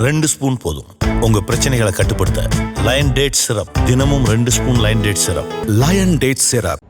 ரெண்டு ஸ்பூன் போதும். உங்க பிரச்சனைகளை கட்டுப்படுத்த. லயன் டேட் சிரப் தினமும் ரெண்டு spoon lion date syrup lion date syrup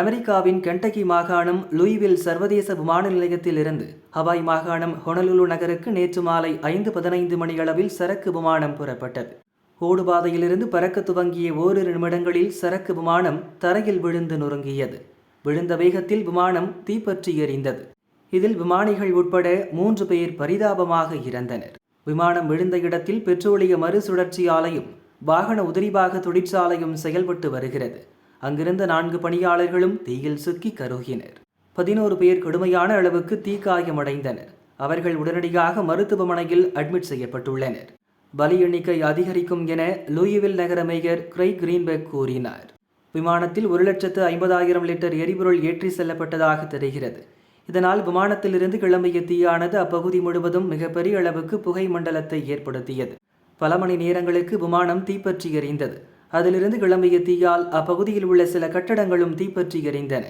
அமெரிக்காவின் கென்டகி மாகாணம் லூயிவில் சர்வதேச விமான நிலையத்திலிருந்து ஹவாய் மாகாணம் ஹொனலுலு நகருக்கு நேற்று மாலை ஐந்து பதினைந்து மணியளவில் சரக்கு விமானம் புறப்பட்டது. ஓடுபாதையிலிருந்து பறக்க துவங்கிய ஓரிரு நிமிடங்களில் சரக்கு விமானம் தரையில் விழுந்து நொறுங்கியது. விழுந்த வேகத்தில் விமானம் தீப்பற்றி எறிந்தது இதில் விமானிகள் உட்பட மூன்று பேர் பரிதாபமாக இறந்தனர். விமானம் விழுந்த இடத்தில் பெட்ரோலிய மறுசுழற்சி ஆலையும் வாகன உதிரிபாக தொழிற்சாலையும் செயல்பட்டு வருகிறது. அங்கிருந்த நான்கு பணியாளர்களும் தீயில் சிக்கி கருகினர். பதினோரு பேர் கடுமையான அளவுக்கு தீக்காயமடைந்தனர் அவர்கள் உடனடியாக மருத்துவமனையில் அட்மிட் செய்யப்பட்டுள்ளனர். பலி எண்ணிக்கை அதிகரிக்கும் என லூயிவில் நகர மேயர் கிரைக் கிரீன்பெக் கூறினார். விமானத்தில் ஒரு லட்சத்து ஐம்பதாயிரம் லிட்டர் எரிபொருள் ஏற்றி செல்லப்பட்டதாக தெரிகிறது. இதனால் விமானத்திலிருந்து கிளம்பிய தீயானது அப்பகுதி முழுவதும் மிகப்பெரிய அளவுக்கு புகை மண்டலத்தை ஏற்படுத்தியது. பல மணி நேரங்களுக்கு விமானம் தீப்பற்றி எறிந்தது அதிலிருந்து கிளம்பிய தீயால் அப்பகுதியில் உள்ள சில கட்டடங்களும் தீப்பற்றி எரிந்தன.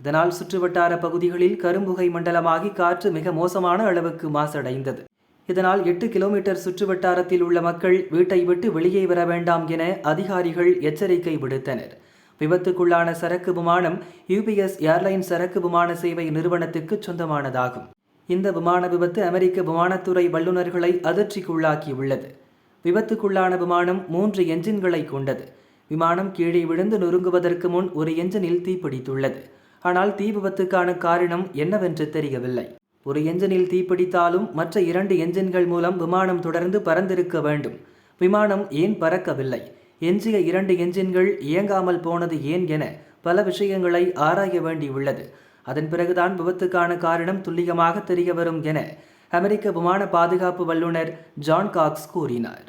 இதனால் சுற்றுவட்டார பகுதிகளில் கரும்புகை மண்டலமாகி காற்று மிக மோசமான அளவுக்கு மாசடைந்தது. இதனால் எட்டு கிலோமீட்டர் சுற்றுவட்டாரத்தில் உள்ள மக்கள் வீட்டை விட்டு வெளியே வர வேண்டாம் என அதிகாரிகள் எச்சரிக்கை விடுத்தனர். விபத்துக்குள்ளான சரக்கு விமானம் யூபிஎஸ் ஏர்லைன் சரக்கு விமான சேவை நிறுவனத்துக்கு சொந்தமானதாகும். இந்த விமான விபத்து அமெரிக்க விமானத்துறை வல்லுநர்களை அதிர்ச்சிக்குள்ளாக்கியுள்ளது. விபத்துக்குள்ளான விமானம் மூன்று என்ஜின்களை கொண்டது. விமானம் கீழே விழுந்து நொறுங்குவதற்கு முன் ஒரு என்ஜினில் தீப்பிடித்துள்ளது ஆனால் தீ விபத்துக்கான காரணம் என்னவென்று தெரியவில்லை. ஒரு என்ஜினில் தீப்பிடித்தாலும் மற்ற இரண்டு என்ஜின்கள் மூலம் விமானம் தொடர்ந்து பறந்திருக்க வேண்டும். விமானம் ஏன் பறக்கவில்லை? எஞ்சிய இரண்டு என்ஜின்கள் இயங்காமல் போனது ஏன் என பல விஷயங்களை ஆராய வேண்டியுள்ளது. அதன் பிறகுதான் விபத்துக்கான காரணம் துல்லியமாக தெரிய வரும் என அமெரிக்க விமான பாதுகாப்பு வல்லுநர் ஜான் காக்ஸ் கூறினார்.